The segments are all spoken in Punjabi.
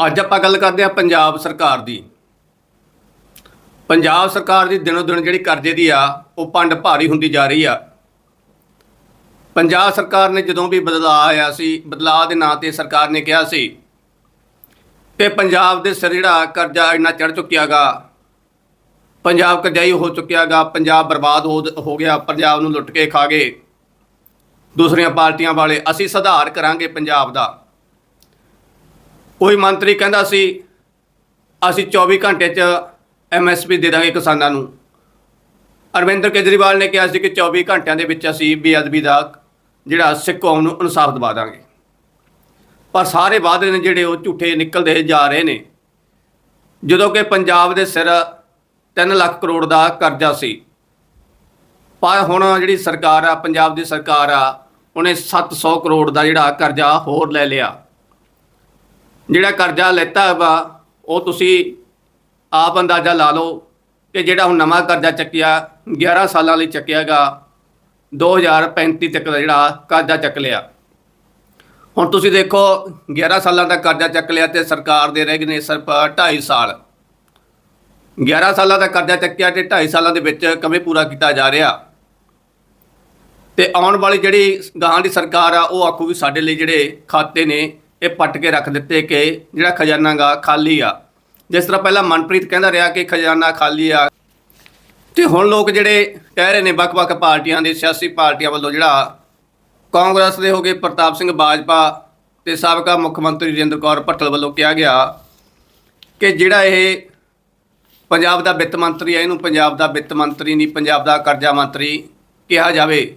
ਅੱਜ ਆਪਾਂ ਗੱਲ ਕਰਦੇ ਆ ਪੰਜਾਬ ਸਰਕਾਰ ਦੀ। ਪੰਜਾਬ ਸਰਕਾਰ ਦੀ ਦਿਨੋ ਦਿਨ ਜਿਹੜੀ ਕਰਜ਼ੇ ਦੀ ਆ, ਉਹ ਪੰਡ ਭਾਰੀ ਹੁੰਦੀ ਜਾ ਰਹੀ ਆ। ਪੰਜਾਬ ਸਰਕਾਰ ਨੇ ਜਦੋਂ ਵੀ ਬਦਲਾਅ ਆਇਆ ਸੀ, ਬਦਲਾਅ ਦੇ ਨਾਂ ਤੇ ਸਰਕਾਰ ਨੇ ਕਿਹਾ ਸੀ ਕਿ ਪੰਜਾਬ ਦੇ ਸਿਰ ਜਿਹੜਾ ਕਰਜ਼ਾ ਇੰਨਾ ਚੜ ਚੁੱਕਿਆਗਾ, ਪੰਜਾਬ ਕਰਜ਼ਾਈ ਹੋ ਚੁੱਕਿਆਗਾ, ਪੰਜਾਬ ਬਰਬਾਦ ਹੋ ਹੋ ਗਿਆ, ਪੰਜਾਬ ਨੂੰ ਲੁੱਟ ਕੇ ਖਾ ਗਏ। ਦੂਸਰੀਆਂ ਪਾਰਟੀਆਂ ਵਾਲੇ ਅਸੀਂ ਸੁਧਾਰ ਕਰਾਂਗੇ ਪੰਜਾਬ ਦਾ। ਕੋਈ ਮੰਤਰੀ ਕਹਿੰਦਾ ਸੀ, ਅਸੀਂ 24 ਘੰਟੇ 'ਚ ਐਮਐਸਪੀ ਦੇ ਦਾਂਗੇ ਕਿਸਾਨਾਂ ਨੂੰ। ਅਰਵਿੰਦਰ ਕੇਜਰੀਵਾਲ ਨੇ ਕਿਹਾ ਸੀ ਕਿ 24 ਘੰਟਿਆਂ ਦੇ ਵਿੱਚ ਅਸੀਂ ਬੇਅਦਬੀ ਦਾ ਜਿਹੜਾ ਸਿੱਖ ਕੌਮ ਨੂੰ ਇਨਸਾਫ ਦਿਵਾ ਦਾਂਗੇ। ਪਰ ਸਾਰੇ ਵਾਅਦੇ ਨੇ ਜਿਹੜੇ ਉਹ ਝੂਠੇ ਨਿਕਲਦੇ ਜਾ ਰਹੇ ਨੇ। ਜਦੋਂ ਕਿ ਪੰਜਾਬ ਦੇ ਸਿਰ 3 ਲੱਖ ਕਰੋੜ ਦਾ ਕਰਜ਼ਾ ਸੀ, ਪਰ ਹੁਣ ਜਿਹੜੀ ਸਰਕਾਰ ਆ, ਪੰਜਾਬ ਦੀ ਸਰਕਾਰ ਆ, ਉਹਨੇ 700 ਕਰੋੜ ਦਾ ਜਿਹੜਾ ਕਰਜ਼ਾ ਹੋਰ ਲੈ ਲਿਆ। ਜਿਹੜਾ ਕਰਜ਼ਾ ਲੈਤਾ ਵਾ, ਉਹ ਤੁਸੀਂ ਆਪ ਅੰਦਾਜ਼ਾ ਲਾ ਲਓ ਕਿ ਜਿਹੜਾ ਹੁਣ ਨਵਾਂ ਕਰਜ਼ਾ ਚੱਕਿਆ 11 ਸਾਲਾਂ ਲਈ ਚੱਕਿਆਗਾ 2035 ਤੱਕ ਦਾ ਜਿਹੜਾ ਕਰਜ਼ਾ ਚੱਕ ਲਿਆ। ਹੁਣ ਤੁਸੀਂ ਦੇਖੋ 11 ਸਾਲਾਂ ਦਾ ਕਰਜ਼ਾ ਚੱਕ ਲਿਆ ਤੇ ਸਰਕਾਰ ਦੇ ਰਹਿ ਗਏ ਨੇ ਸਿਰਫ 2.5 ਸਾਲ। 11 ਸਾਲਾਂ ਦਾ ਕਰਜ਼ਾ ਚੱਕਿਆ ਤੇ 2.5 ਸਾਲਾਂ ਦੇ ਵਿੱਚ ਕਵੇਂ ਪੂਰਾ ਕੀਤਾ ਜਾ ਰਿਹਾ। ਤੇ ਆਉਣ ਵਾਲੀ ਜਿਹੜੀ ਗਾਂ ਦੀ ਸਰਕਾਰ ਆ, ਉਹ ਆਖੂ ਵੀ ਸਾਡੇ ਲਈ ਜਿਹੜੇ ਖਾਤੇ ਨੇ ਇਹ ਪੱਟ ਕੇ ਰੱਖ ਦਿੱਤੇ ਕਿ ਜਿਹੜਾ ਖਜ਼ਾਨਾ ਗਾ ਖਾਲੀ ਆ। ਜਿਸ ਤਰ੍ਹਾਂ ਪਹਿਲਾਂ ਮਨਪ੍ਰੀਤ ਕਹਿੰਦਾ ਰਿਹਾ ਕਿ ਖਜ਼ਾਨਾ ਖਾਲੀ ਆ। ਤੇ ਹੁਣ ਲੋਕ ਜਿਹੜੇ ਕਹਿ ਰਹੇ ਨੇ ਵੱਖ-ਵੱਖ ਪਾਰਟੀਆਂ ਦੇ, ਸਿਆਸੀ ਪਾਰਟੀਆਂ ਵੱਲੋਂ ਜਿਹੜਾ ਕਾਂਗਰਸ ਦੇ ਹੋ ਗਏ ਪ੍ਰਤਾਪ ਸਿੰਘ ਬਾਜਪਾ ਤੇ ਸਾਬਕਾ ਮੁੱਖ ਮੰਤਰੀ ਰਿੰਦਰ ਕੌਰ ਭੱਟਲ ਵੱਲੋਂ ਕਿਹਾ ਗਿਆ ਕਿ ਜਿਹੜਾ ਇਹ ਪੰਜਾਬ ਦਾ ਵਿੱਤ ਮੰਤਰੀ ਹੈ ਇਹਨੂੰ ਪੰਜਾਬ ਦਾ ਵਿੱਤ ਮੰਤਰੀ ਨਹੀਂ, ਪੰਜਾਬ ਦਾ ਕਰਜ਼ਾ ਮੰਤਰੀ ਕਿਹਾ ਜਾਵੇ।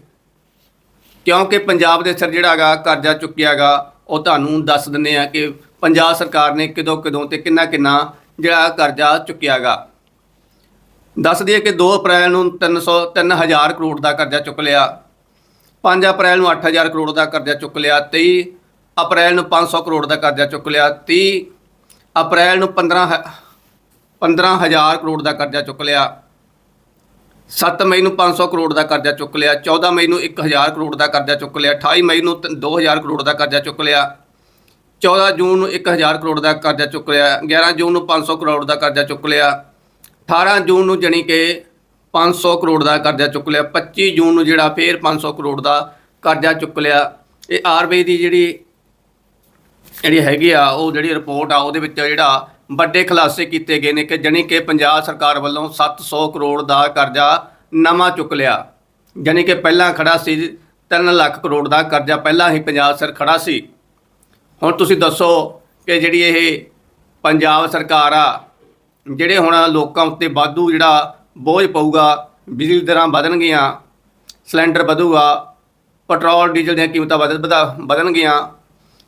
ਕਿਉਂਕਿ ਪੰਜਾਬ ਦੇ ਸਿਰ ਜਿਹੜਾ ਹੈਗਾ ਕਰਜ਼ਾ ਚੁੱਕਿਆਗਾ ਉਹ ਤੁਹਾਨੂੰ ਦੱਸ ਦਿੰਦੇ ਆ ਕਿ ਪੰਜਾਬ ਸਰਕਾਰ ਨੇ ਕਿਦੋਂ ਕਿਦੋਂ ਤੇ ਕਿੰਨਾ ਕਿੰਨਾ ਜਿਹੜਾ ਕਰਜ਼ਾ ਚੁੱਕਿਆਗਾ। ਦੱਸ ਦਈਏ ਕਿ 2 ਅਪ੍ਰੈਲ ਨੂੰ 300 3000 ਕਰੋੜ ਦਾ ਕਰਜ਼ਾ ਚੁੱਕ ਲਿਆ। 5 ਅਪ੍ਰੈਲ ਨੂੰ 8000 ਕਰੋੜ ਦਾ ਕਰਜ਼ਾ ਚੁੱਕ ਲਿਆ। 23 ਅਪ੍ਰੈਲ ਨੂੰ 500 ਕਰੋੜ ਦਾ ਕਰਜ਼ਾ ਚੁੱਕ ਲਿਆ। 30 ਅਪ੍ਰੈਲ ਨੂੰ 15 ਹ- 15000 ਕਰੋੜ ਦਾ ਕਰਜ਼ਾ ਚੁੱਕ ਲਿਆ। 7 ਮਈ ਨੂੰ 500 ਕਰੋੜ ਦਾ ਕਰਜ਼ਾ ਚੁੱਕ ਲਿਆ 14 ਮਈ ਨੂੰ 1000 ਕਰੋੜ ਦਾ ਕਰਜ਼ਾ ਚੁੱਕ ਲਿਆ 28 ਮਈ ਨੂੰ ਤ- 2000 ਕਰੋੜ ਦਾ ਕਰਜ਼ਾ ਚੁੱਕ ਲਿਆ 14 ਜੂਨ ਨੂੰ 1000 ਕਰੋੜ ਦਾ ਕਰਜ਼ਾ ਚੁੱਕ ਲਿਆ 11 ਜੂਨ ਨੂੰ 500 ਕਰੋੜ ਦਾ ਕਰਜ਼ਾ ਚੁੱਕ ਲਿਆ 18 ਜੂਨ ਨੂੰ ਜਣੀ ਕਿ 500 ਕਰੋੜ ਦਾ ਕਰਜ਼ਾ ਚੁੱਕ ਲਿਆ 25 ਜੂਨ ਨੂੰ ਜਿਹੜਾ ਫੇਰ 500 ਕਰੋੜ ਦਾ ਕਰਜ਼ਾ ਚੁੱਕ ਲਿਆ। ਇਹ ਆਰਬੀਆਈ ਦੀ ਜਿਹੜੀ ਜਿਹੜੀ ਹੈਗੀ ਆ, ਉਹ ਜਿਹੜੀ ਰਿਪੋਰਟ ਆ, ਉਹਦੇ ਵਿੱਚ ਜਿਹੜਾ ਵੱਡੇ ਖੁਲਾਸੇ ਕੀਤੇ ਗਏ ਨੇ ਕਿ ਜਣੀ ਕਿ ਪੰਜਾਬ ਸਰਕਾਰ ਵੱਲੋਂ 700 ਕਰੋੜ ਦਾ ਕਰਜ਼ਾ ਨਵਾਂ ਚੁੱਕ ਲਿਆ। ਜਣੀ ਕਿ ਪਹਿਲਾਂ ਖੜਾ ਸੀ 3 ਲੱਖ ਕਰੋੜ ਦਾ ਕਰਜ਼ਾ ਪਹਿਲਾਂ ਹੀ ਪੰਜਾਬ ਸਰ ਖੜਾ ਸੀ। ਹੁਣ ਤੁਸੀਂ ਦੱਸੋ ਕਿ ਜਿਹੜੀ ਇਹ ਪੰਜਾਬ ਸਰਕਾਰ ਆ, ਜਿਹੜੇ ਹੁਣ ਲੋਕਾਂ ਉੱਤੇ ਵਾਧੂ ਜਿਹੜਾ ਬੋਝ ਪਊਗਾ, ਬਿਜਲੀ ਦਰਾਂ ਵਧਣਗੀਆਂ, ਸਿਲੰਡਰ ਵਧੂਗਾ, ਪੈਟਰੋਲ, ਡੀਜ਼ਲ ਦੀਆਂ ਕੀਮਤਾਂ ਵਧ ਵਧਾ- ਵਧਣਗੀਆਂ,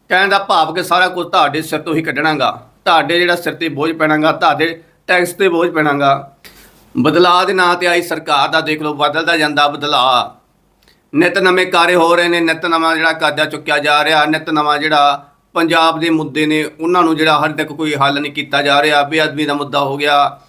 ਕਹਿਣ ਦਾ ਭਾਵ ਕਿ ਸਾਰਾ ਕੁਝ ਤੁਹਾਡੇ ਸਿਰ ਤੋਂ ਹੀ ਕੱਢਣਾਗਾ। ਤੁਹਾਡੇ ਜਿਹੜਾ ਸਿਰ ਤੇ ਬੋਝ ਪੈਣਾਗਾ, ਤੁਹਾਡੇ ਟੈਕਸ ਤੇ ਬੋਝ ਪੈਣਾਗਾ। ਬਦਲਾਅ ਦੇ ਨਾਂ ਤੇ ਆਈ ਸਰਕਾਰ ਦਾ, ਦੇਖ ਲਓ, ਬਦਲਦਾ ਜਾਂਦਾ ਬਦਲਾਅ। ਨਿਤ ਨਵੇਂ ਕਾਰੇ ਹੋ ਰਹੇ ਨੇ, ਨਿਤ ਨਵਾਂ ਜਿਹੜਾ ਕਰਜ਼ਾ ਚੁੱਕਿਆ ਜਾ ਰਿਹਾ, ਨਿਤ ਨਵਾਂ ਜਿਹੜਾ ਪੰਜਾਬ ਦੇ ਮੁੱਦੇ ਨੇ, ਉਹਨਾਂ ਨੂੰ ਜਿਹੜਾ ਹਰ ਤੱਕ ਕੋਈ ਹੱਲ ਨਹੀਂ ਕੀਤਾ ਜਾ ਰਿਹਾ। ਬੇਅਦਬੀ ਦਾ ਮੁੱਦਾ ਹੋ ਗਿਆ,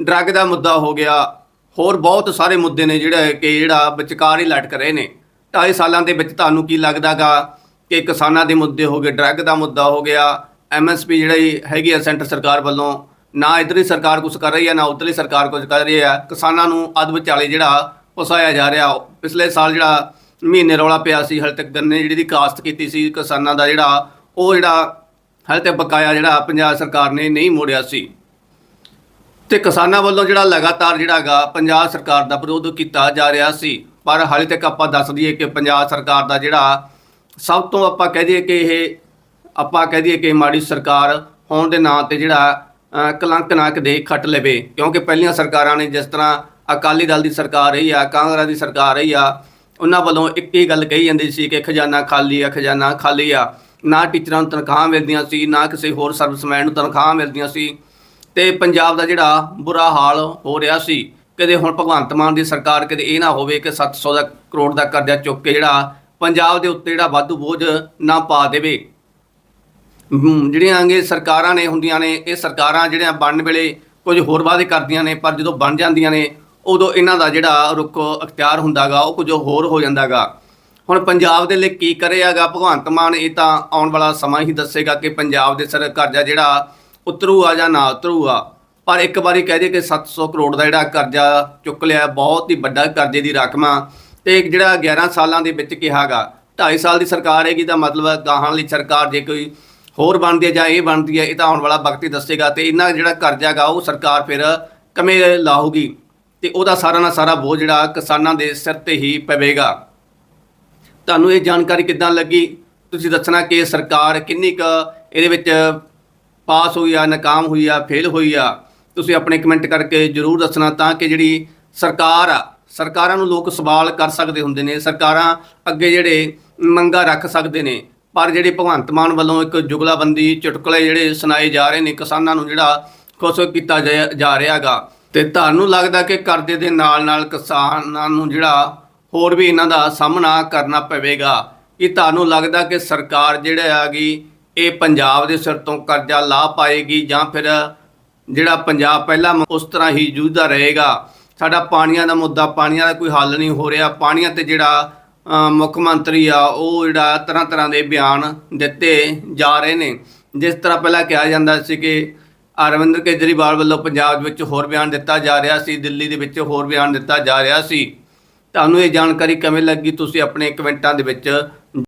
ਡਰੱਗ ਦਾ ਮੁੱਦਾ ਹੋ ਗਿਆ, ਹੋਰ ਬਹੁਤ ਸਾਰੇ ਮੁੱਦੇ ਨੇ ਜਿਹੜਾ ਕਿ ਜਿਹੜਾ ਵਿਚਕਾਰ ਹੀ ਲਟਕ ਰਹੇ ਨੇ। ਢਾਈ ਸਾਲਾਂ ਦੇ ਵਿੱਚ ਤੁਹਾਨੂੰ ਕੀ ਲੱਗਦਾਗਾ ਕਿ ਕਿਸਾਨਾਂ ਦੇ ਮੁੱਦੇ ਹੋ ਗਏ, ਡਰੱਗ ਦਾ ਮੁੱਦਾ ਹੋ ਗਿਆ ਐਮਐਸਪੀ ਜਿਹੜੀ ਹੈਗੀ ਆ ਸੈਂਟਰ ਸਰਕਾਰ ਵੱਲੋਂ, ਨਾ ਇਧਰਲੀ ਸਰਕਾਰ ਕੁਝ ਕਰ ਰਹੀ ਹੈ, ਨਾ ਉਧਰਲੀ ਸਰਕਾਰ ਕੁਝ ਕਰ ਰਹੀ ਹੈ। ਕਿਸਾਨਾਂ ਨੂੰ ਅੱਧ ਵਿਚਾਲੇ ਜਿਹੜਾ ਫਸਾਇਆ ਜਾ ਰਿਹਾ। ਪਿਛਲੇ ਸਾਲ ਜਿਹੜਾ ਮਹੀਨੇ ਰੌਲਾ ਪਿਆ ਸੀ, ਹਲ ਤੱਕ ਗੰਨੇ ਜਿਹੜੀ ਦੀ ਕਾਸਤ ਕੀਤੀ ਸੀ ਕਿਸਾਨਾਂ ਦਾ ਜਿਹੜਾ, ਉਹ ਜਿਹੜਾ ਹਲ ਤੱਕ ਬਕਾਇਆ ਜਿਹੜਾ ਪੰਜਾਬ ਸਰਕਾਰ ਨੇ ਨਹੀਂ ਮੋੜਿਆ ਸੀ। ਤੇ ਕਿਸਾਨਾਂ ਵੱਲੋਂ ਜਿਹੜਾ ਲਗਾਤਾਰ ਜਿਹੜਾਗਾ ਪੰਜਾਬ ਸਰਕਾਰ ਦਾ ਵਿਰੋਧ ਕੀਤਾ ਜਾ ਰਿਹਾ ਸੀ। ਪਰ ਹਾਲੇ ਤੱਕ ਆਪਾਂ ਦੱਸ ਦਈਏ ਕਿ ਪੰਜਾਬ ਸਰਕਾਰ ਦਾ ਜਿਹੜਾ, ਸਭ ਤੋਂ ਆਪਾਂ ਕਹਿ ਦਈਏ ਕਿ ਇਹ ਆਪਾਂ ਕਹਿ ਦਈਏ ਕਿ ਮਾੜੀ ਸਰਕਾਰ ਹੋਣ ਦੇ ਨਾਂ ਤੇ ਜਿਹੜਾ ਕਲੰਕ ਨਾ ਕਦੇ ਖੱਟ ਲਵੇ। ਕਿਉਂਕਿ ਪਹਿਲੀਆਂ ਸਰਕਾਰਾਂ ਨੇ ਜਿਸ ਤਰ੍ਹਾਂ ਅਕਾਲੀ ਦਲ ਦੀ ਸਰਕਾਰ ਰਹੀ ਆ, ਕਾਂਗਰਸ ਦੀ ਸਰਕਾਰ ਰਹੀ ਆ, ਉਹਨਾਂ ਵੱਲੋਂ ਇੱਕ ਹੀ ਗੱਲ ਕਹੀ ਜਾਂਦੀ ਸੀ ਕਿ ਖਜ਼ਾਨਾ ਖਾਲੀ ਆ, ਖਜ਼ਾਨਾ ਖਾਲੀ ਆ। ਨਾ ਟੀਚਰਾਂ ਨੂੰ ਤਨਖਾਹਾਂ ਮਿਲਦੀਆਂ ਸੀ, ਨਾ ਕਿਸੇ ਹੋਰ ਸਰਵਿਸਮੈਨ ਨੂੰ ਤਨਖਾਹਾਂ ਮਿਲਦੀਆਂ ਸੀ। ਤੇ ਪੰਜਾਬ ਦਾ ਜਿਹੜਾ ਬੁਰਾ ਹਾਲ ਹੋ ਰਿਹਾ ਸੀ, ਕਦੇ ਹੁਣ ਭਗਵੰਤ ਮਾਨ ਦੀ ਸਰਕਾਰ ਕਦੇ ਇਹ ਨਾ ਹੋਵੇ ਕਿ 700 ਦਾ ਕਰੋੜ ਦਾ ਕਰਜ਼ਾ ਚੁੱਕ ਕੇ ਜਿਹੜਾ ਪੰਜਾਬ ਦੇ ਉੱਤੇ ਜਿਹੜਾ ਵਾਧੂ ਬੋਝ ਨਾ ਪਾ ਦੇਵੇ। ਜਿਹੜੀਆਂ ਅੰਗੇ ਸਰਕਾਰਾਂ ਨੇ ਹੁੰਦੀਆਂ ਨੇ, ਇਹ ਸਰਕਾਰਾਂ ਜਿਹੜੀਆਂ ਬਣਨ ਵੇਲੇ ਕੁਝ ਹੋਰ ਵਾਅਦੇ ਕਰਦੀਆਂ ਨੇ, ਪਰ ਜਦੋਂ ਬਣ ਜਾਂਦੀਆਂ ਨੇ, ਉਦੋਂ ਇਹਨਾਂ ਦਾ ਜਿਹੜਾ ਰੁਖ ਅਖਤਿਆਰ ਹੁੰਦਾਗਾ, ਉਹ ਕੁਝ ਹੋਰ ਹੋ ਜਾਂਦਾਗਾ। ਹੁਣ ਪੰਜਾਬ ਦੇ ਲਈ ਕੀ ਕਰੇਗਾ ਭਗਵੰਤ ਮਾਨ, ਇਹ ਤਾਂ ਆਉਣ ਵਾਲਾ ਸਮਾਂ ਹੀ ਦੱਸੇਗਾ ਕਿ ਪੰਜਾਬ ਦੇ ਸਰ ਕਰਜ਼ਾ ਜਿਹੜਾ ਉਤਰੂ ਆ ਜਾਂ ਨਾ ਉਤਰੂ ਆ। ਪਰ ਇੱਕ ਵਾਰੀ ਕਹਿ ਦੇ ਕਿ 700 ਕਰੋੜ ਦਾ ਜਿਹੜਾ ਕਰਜ਼ਾ ਚੁੱਕ ਲਿਆ, ਬਹੁਤ ਹੀ ਵੱਡਾ ਕਰਜ਼ੇ ਦੀ ਰਕਮ ਆ। ਤੇ ਜਿਹੜਾ 11 ਸਾਲਾਂ ਦੇ ਵਿੱਚ ਕਿਹਾਗਾ 2.5 ਸਾਲ ਦੀ ਸਰਕਾਰ ਹੈਗੀ, ਤਾਂ ਮਤਲਬ ਹੈ ਗਾਹਾਂ ਵਾਲੀ ਸਰਕਾਰ ਜੇ ਕੋਈ ਹੋਰ ਬਣਦੀ ਹੈ ਜਾਂ ਇਹ ਬਣਦੀ ਹੈ, ਇਹ ਤਾਂ ਆਉਣ ਵਾਲਾ ਵਕਤ ਹੀ ਦੱਸੇਗਾ ਤੇ ਇਹਨਾਂ ਜਿਹੜਾ ਕਰਜ਼ਾ ਗਾ ਉਹ ਸਰਕਾਰ ਫਿਰ ਕਮੇ ਲਾਹੂਗੀ ਤੇ ਉਹਦਾ ਸਾਰਾ ਨਾ ਸਾਰਾ ਬੋਝ ਜਿਹੜਾ ਕਿਸਾਨਾਂ ਦੇ ਸਿਰ ਤੇ ਹੀ ਪਵੇਗਾ। ਤੁਹਾਨੂੰ ਇਹ ਜਾਣਕਾਰੀ ਕਿੱਦਾਂ ਲੱਗੀ? ਤੁਸੀਂ ਦੱਸਣਾ ਕਿ ਸਰਕਾਰ ਕਿੰਨੀ ਕੁ ਇਹਦੇ ਵਿੱਚ ਪਾਸ ਹੋਈ ਆ, ਨਾਕਾਮ ਹੋਈ ਆ, ਫੇਲ ਹੋਈ ਆ? ਤੁਸੀਂ ਆਪਣੇ ਕਮੈਂਟ ਕਰਕੇ ਜਰੂਰ ਦੱਸਣਾ ਤਾਂ ਕਿ ਜਿਹੜੀ ਸਰਕਾਰ ਆ, ਸਰਕਾਰਾਂ ਨੂੰ ਲੋਕ ਸਵਾਲ ਕਰ ਸਕਦੇ ਹੁੰਦੇ ਨੇ, ਸਰਕਾਰਾਂ ਅੱਗੇ ਜਿਹੜੇ ਮੰਗਾਂ ਰੱਖ ਸਕਦੇ ਨੇ। ਪਰ ਜਿਹੜੀ ਭਗਵੰਤ ਮਾਨ ਵੱਲੋਂ ਇੱਕ ਜੁਗਲਾਬੰਦੀ, ਚੁਟਕਲੇ ਜਿਹੜੇ ਸੁਣਾਏ ਜਾ ਰਹੇ ਨੇ ਕਿਸਾਨਾਂ ਨੂੰ ਜਿਹੜਾ ਖੁਸ਼ ਕੀਤਾ ਜਾ ਜਾ ਰਿਹਾਗਾ ਤੇ ਤੁਹਾਨੂੰ ਲੱਗਦਾ ਕਿ ਕਰਜ਼ੇ ਦੇ ਨਾਲ ਨਾਲ ਕਿਸਾਨਾਂ ਨੂੰ ਜਿਹੜਾ ਹੋਰ ਵੀ ਇਹਨਾਂ ਦਾ ਸਾਹਮਣਾ ਕਰਨਾ ਪਵੇਗਾ? ਕਿ ਤੁਹਾਨੂੰ ਲੱਗਦਾ ਕਿ ਸਰਕਾਰ ਜਿਹੜਾ ਹੈਗੀ, ਇਹ ਪੰਜਾਬ ਦੇ ਸਿਰ ਤੋਂ ਕਰਜ਼ਾ ਲਾ ਪਾਏਗੀ ਜਾਂ ਫਿਰ ਜਿਹੜਾ ਪੰਜਾਬ ਪਹਿਲਾਂ ਉਸ ਤਰ੍ਹਾਂ ਹੀ ਜੂਝਦਾ ਰਹੇਗਾ? ਸਾਡਾ ਪਾਣੀਆਂ ਦਾ ਮੁੱਦਾ, ਪਾਣੀਆਂ ਦਾ ਕੋਈ ਹੱਲ ਨਹੀਂ ਹੋ ਰਿਹਾ। ਪਾਣੀਆਂ ਤੇ ਜਿਹੜਾ ਮੁੱਖ ਮੰਤਰੀ ਆ, ਉਹ ਜਿਹੜਾ ਤਰ੍ਹਾਂ ਤਰ੍ਹਾਂ ਦੇ ਬਿਆਨ ਦਿੱਤੇ ਜਾ ਰਹੇ ਨੇ। ਜਿਸ ਤਰ੍ਹਾਂ ਪਹਿਲਾਂ ਕਿਹਾ ਜਾਂਦਾ ਸੀ ਕਿ ਅਰਵਿੰਦ ਕੇਜਰੀਵਾਲ ਵੱਲੋਂ ਪੰਜਾਬ ਵਿੱਚ ਹੋਰ ਬਿਆਨ ਦਿੱਤਾ ਜਾ ਰਿਹਾ ਸੀ, ਦਿੱਲੀ ਦੇ ਵਿੱਚ ਹੋਰ ਬਿਆਨ ਦਿੱਤਾ ਜਾ ਰਿਹਾ ਸੀ। ਤੁਹਾਨੂੰ ਇਹ ਜਾਣਕਾਰੀ ਕਿਵੇਂ ਲੱਗੀ? ਤੁਸੀਂ ਆਪਣੇ ਕਮੈਂਟਾਂ ਦੇ ਵਿੱਚ